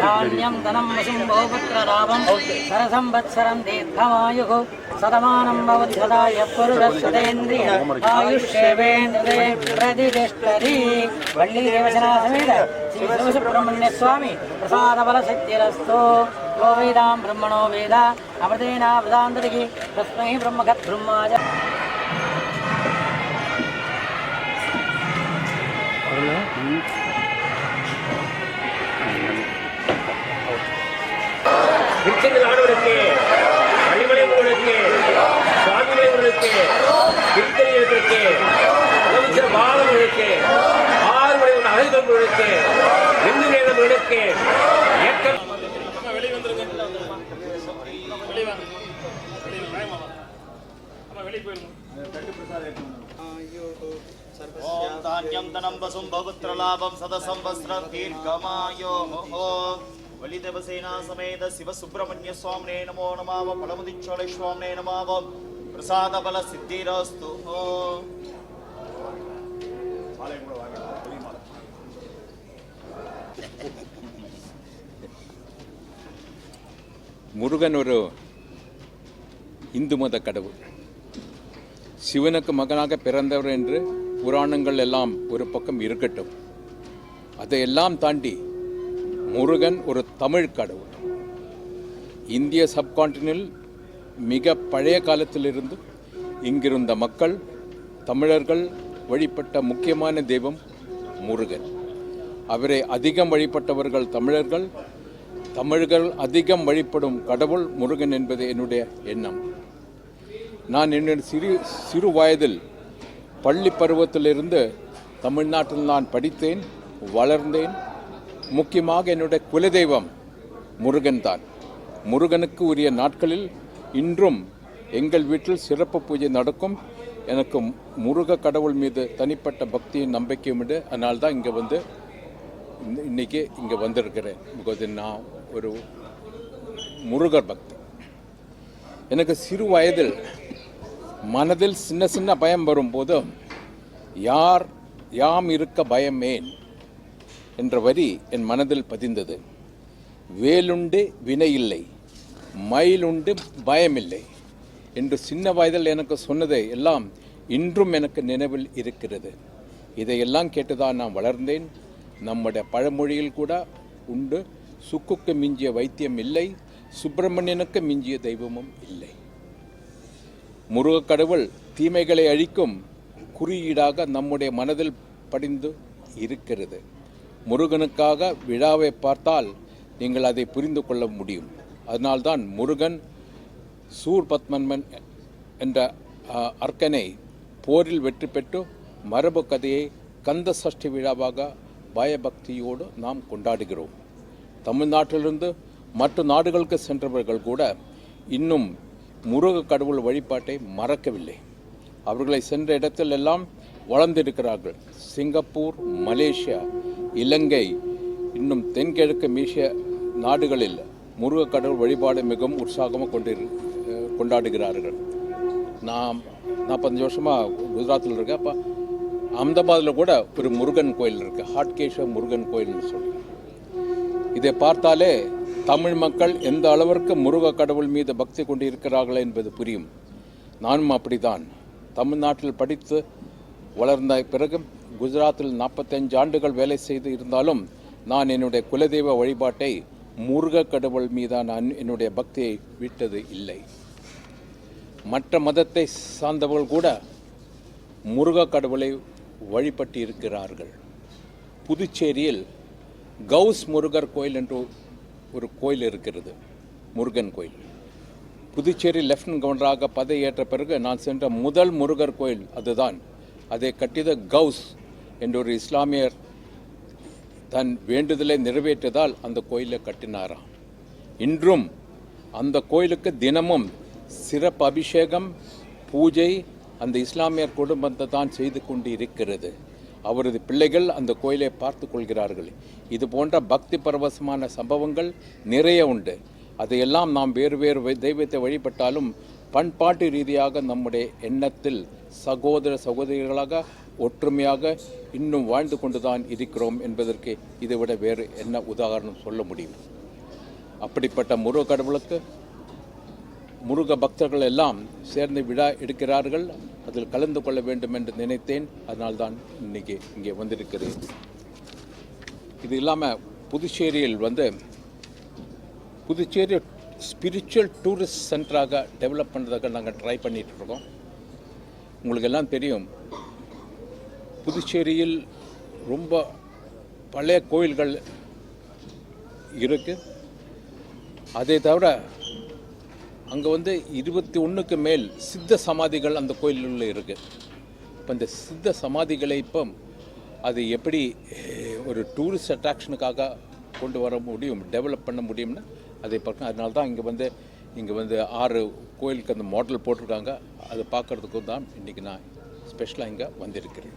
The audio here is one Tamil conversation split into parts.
ధాన్యం ధనం వశం బహుపుత్ర లాభం సరసంవత్సరం దీర్ఘమాయు సతమానం భవద్భదాయ పురుషేంద్రియ ఆయుష్యేంద్రే ప్రతిష్టరీ వల్లి దేవచనా సమేత శ్రీ సుబ్రహ్మణ్య స్వామి ప్రసాద బల శక్తిరస్తో గో వేదాం బ్రహ్మణో వేద అమృతేనా వృదాంతరికి తస్మై బ్రహ్మగత్ బ్రహ్మాజ அதற்கு தானியம் தனம் வசும் பகுத்திர லாபம் சதசம் வஸ்ர தீர்க்கமாயோ வலிதவசேனா சமேத சிவசுப்பிரமணிய சுவாமினே நமோ நமாவ பலமுதிச்சோலை பிரசாத பல சித்திராஸ்து ஆலயம் முருகன் ஒரு இந்து மத கடவுள். சிவனுக்கு மகனாக பிறந்தவர் என்று புராணங்கள் எல்லாம் ஒரு பக்கம் இருக்கட்டும். அதையெல்லாம் தாண்டி முருகன் ஒரு தமிழ் கடவுள். இந்திய சப்கான்டினில் மிக பழைய காலத்திலிருந்து இங்கிருந்த மக்கள் தமிழர்கள் வழிபட்ட முக்கியமான தெய்வம் முருகன். அவரை அதிகம் வழிபட்டவர்கள் தமிழர்கள். தமிழர்கள் அதிகம் வழிபடும் கடவுள் முருகன் என்பது என்னுடைய எண்ணம். நான் என்னுடைய சிறு சிறு வயதில் பள்ளி பருவத்திலிருந்து தமிழ்நாட்டில் நான் படித்தேன் வளர்ந்தேன். முக்கியமாக என்னுடைய குலதெய்வம் முருகன் தான். முருகனுக்கு உரிய நாட்களில் இன்றும் எங்கள் வீட்டில் சிறப்பு பூஜை நடக்கும். எனக்கு முருக கடவுள் மீது தனிப்பட்ட பக்தியும் நம்பிக்கையும் உண்டு. அதனால்தான் இங்கே வந்து இன்னைக்கு இங்கே வந்திருக்கிறேன். பிகாஸ் நான் ஒரு முருகர் பக்தி. எனக்கு சிறு வயதில் மனதில் சின்ன சின்ன பயம் வரும்போது யார் யாம் இருக்க பயமேன்? என்ற வரி என் மனதில் பதிந்தது. வேலுண்டு வினையில்லை மயிலுண்டு பயமில்லை என்று சின்ன வயதில் எனக்கு சொன்னதை எல்லாம் இன்றும் எனக்கு நினைவில் இருக்கிறது. இதையெல்லாம் கேட்டுதான் நான் வளர்ந்தேன். நம்முடைய பழமொழியில் கூட உண்டு. சுக்குக்கு மிஞ்சிய வைத்தியம் இல்லை சுப்பிரமணியனுக்கு மிஞ்சிய தெய்வமும் இல்லை. முருகக் கடவுள் தீமைகளை அழிக்கும் குறியீடாக நம்முடைய மனதில் படிந்து இருக்கிறது. முருகனுக்காக விழாவை பார்த்தால் நீங்கள் அதை புரிந்து கொள்ள முடியும். அதனால்தான் முருகன் சூர்பத்மன்மன் என்ற அர்க்கனை போரில் வெற்றி பெற்று மரபு கதையை கந்த சஷ்டி விழாவாக பயபக்தியோடு நாம் கொண்டாடுகிறோம். தமிழ்நாட்டிலிருந்து மற்ற நாடுகளுக்கு சென்றவர்கள் கூட இன்னும் முருக கடவுள் வழிபாட்டை மறக்கவில்லை. அவர்களை சென்ற இடத்தில் எல்லாம் வளர்ந்திருக்கிறார்கள். சிங்கப்பூர் மலேசியா இலங்கை இன்னும் தென்கிழக்கு மீசிய நாடுகளில் முருக கடவுள் வழிபாடு மிகவும் உற்சாகமாக கொண்டிரு கொண்டாடுகிறார்கள். நான் நாற்பத்தஞ்சு வருஷமாக குஜராத்தில் இருக்கேன். அப்போ அஹமதாபாத்தில் கூட ஒரு முருகன் கோயில் இருக்குது ஹாட்கேஸ்வர முருகன் கோயில்னு சொல்லி இதை பார்த்தாலே தமிழ் மக்கள் எந்த அளவிற்கு முருக கடவுள் மீது பக்தி கொண்டிருக்கிறார்கள் என்பது புரியும். நானும் அப்படிதான் தமிழ்நாட்டில் படித்து வளர்ந்த பிறகு குஜராத்தில் நாற்பத்தஞ்சு ஆண்டுகள் வேலை செய்து இருந்தாலும் நான் என்னுடைய குலதெய்வ வழிபாட்டை முருக கடவுள் மீதான என்னுடைய பக்தியை விட்டது இல்லை. மற்ற மதத்தை சார்ந்தவர்கள் கூட முருக கடவுளை வழிபட்டு இருக்கிறார்கள் புதுச்சேரியில் கவுஸ் முருகர் கோயில் என்று ஒரு கோயில் இருக்கிறது முருகன் கோயில். புதுச்சேரி லெப்டினன்ட் கவர்னராக பதவியேற்ற பிறகு நான் சென்ற முதல் முருகர் கோயில் அதுதான். அதை கட்டித கவுஸ் என்ற ஒரு இஸ்லாமியர் தன் வேண்டுதலை நிறைவேற்றதால் அந்த கோயிலை கட்டினாராம். இன்றும் அந்த கோயிலுக்கு தினமும் சிறப்பு அபிஷேகம் பூஜை அந்த இஸ்லாமியர் குடும்பத்தை தான் செய்து கொண்டு இருக்கிறது அவரது பிள்ளைகள் அந்த கோயிலை பார்த்து கொள்கிறார்கள். இது போன்ற பக்தி பரவசமான சம்பவங்கள் நிறைய உண்டு. அதையெல்லாம் நாம் வேறு வேறு தெய்வத்தை வழிபட்டாலும் பண்பாட்டு ரீதியாக நம்முடைய எண்ணத்தில் சகோதர சகோதரிகளாக ஒற்றுமையாக இன்னும் வாழ்ந்து கொண்டுதான் இருக்கிறோம் என்பதற்கு இதை விட வேறு என்ன உதாரணம் சொல்ல முடியும்? அப்படிப்பட்ட முருக கடவுளுக்கு முருக பக்தர்கள் எல்லாம் சேர்ந்து விழா எடுக்கிறார்கள். அதில் கலந்து கொள்ள வேண்டும் என்று நினைத்தேன். அதனால்தான் இன்னைக்கு இங்கே வந்திருக்கிறேன். இது இல்லாமல் புதுச்சேரியில் வந்து புதுச்சேரி ஸ்பிரிச்சுவல் டூரிஸ்ட் சென்டராக டெவலப் பண்ணுறதுக்கு நாங்கள் ட்ரை பண்ணிகிட்ருக்கோம் இருக்கோம். உங்களுக்கு எல்லாம் தெரியும். புதுச்சேரியில் ரொம்ப பழைய கோயில்கள் இருக்குது அதே தவிர அங்கே வந்து இருபத்தி ஒன்றுக்கு மேல் சித்த சமாதிகள் அந்த கோயிலில் இருக்குது இப்போ இந்த சித்த சமாதிகளை இப்போ அது எப்படி ஒரு டூரிஸ்ட் அட்ராக்ஷனுக்காக கொண்டு வர முடியும் டெவலப் பண்ண முடியும்னு? அதை பார்க்கணும் அதனால தான் இங்கே வந்து இங்கே வந்து ஆறு கோயிலுக்கு அந்த மாடல் போட்டிருக்காங்க. அதை பார்க்குறதுக்கும் தான் இன்றைக்கி நான் ஸ்பெஷலாக இங்கே வந்திருக்கிறேன்.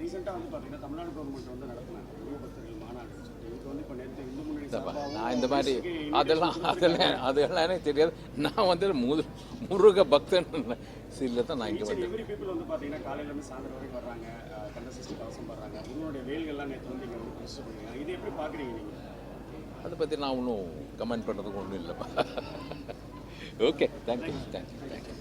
ரீசெண்டாக வந்து பார்த்தீங்கன்னா தமிழ்நாடு கவர்மெண்ட் வந்து நடத்தினாங்க மாநாடு இதுக்கு வந்து இப்போ நேற்று இந்து நான் இந்த மாதிரி அதெல்லாம் அதெல்லாம் அதெல்லாம் எனக்கு தெரியாது. நான் வந்து முரு முருக பக்தன். சீரில் தான் நான் இங்கே வந்து அதை பற்றி நான் ஒன்றும் கமெண்ட் பண்ணுறதுக்கு ஒன்றும் இல்லைப்பா. Okay thank you thank you thank you